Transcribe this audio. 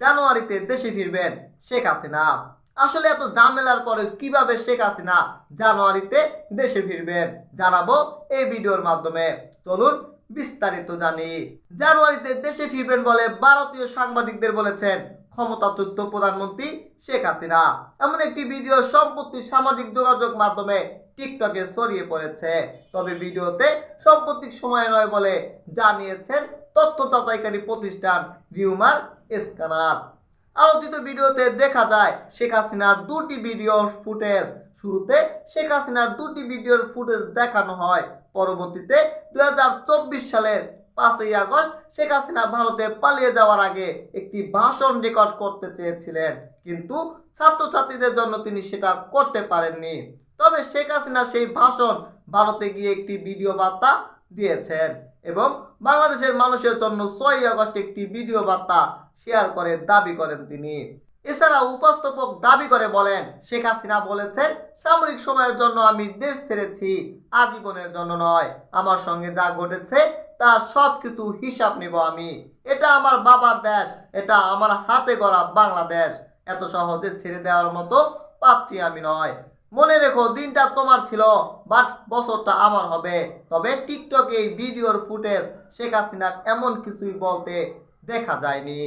জানুয়ারিতে দেশে ফিরবেন শেখ হাসিনা। আসলে এত ঝামেলার পরে কীভাবে শেখ হাসিনা জানুয়ারিতে দেশে ফিরবেন জানাব এই ভিডিওর মাধ্যমে। চলুন বিস্তারিত জানি। জানুয়ারিতে দেশে ফিরবেন বলে ভারতীয় সাংবাদিকদের বলেছেন ক্ষমতাচ্যুত প্রধানমন্ত্রী শেখ হাসিনা। এমন একটি ভিডিও সম্প্রতি সামাজিক যোগাযোগ মাধ্যমে টিকটকে ছড়িয়ে পড়েছে। তবে ভিডিওতে সাম্প্রতিক সময় নয় বলে জানিয়েছেন তথ্য যাচাইকারী প্রতিষ্ঠান রিউমার স্ক্যানার। আলোচিত ভিডিওতে দেখা যায়, শেখ হাসিনার দুটি ভিডিও ফুটেজ। শুরুতে শেখ হাসিনার দুটি ভিডিওর ফুটেজ দেখানো হয়। পরবর্তীতে দুই সালের পাঁচই আগস্ট শেখ হাসিনা ভারতে পালিয়ে যাওয়ার আগে একটি ভাষণ রেকর্ড করতে চেয়েছিলেন। কিন্তু ছাত্রছাত্রীদের জন্য তিনি সেটা করতে পারেননি। তবে শেখ হাসিনা সেই ভাষণ ভারতে গিয়ে একটি ভিডিও বার্তা দিয়েছেন। এবং বাংলাদেশের মানুষের জন্য ছয় আগস্ট একটি ভিডিও বার্তা শেয়ার করে, দাবি করেন তিনি। এছাড়া উপস্থাপক দাবি করে বলেন, শেখ হাসিনা বলেছেন, সামরিক সময়ের জন্য আমি দেশ ছেড়েছি, আজীবনের জন্য নয়। আমার সঙ্গে যা ঘটেছে তার সব কিছু হিসাব নেব আমি। এটা আমার বাবার দেশ, এটা আমার হাতে গড়া বাংলাদেশ। এত সহজে ছেড়ে দেওয়ার মতো পাত্রী আমি নয়। মনে রেখো, দিনটা তোমার ছিল বাট বছরটা আমার হবে। তবে টিকটকে এই ভিডিওর ফুটেজ শেখ হাসিনার এমন কিছুই বলতে দেখা যায়নি।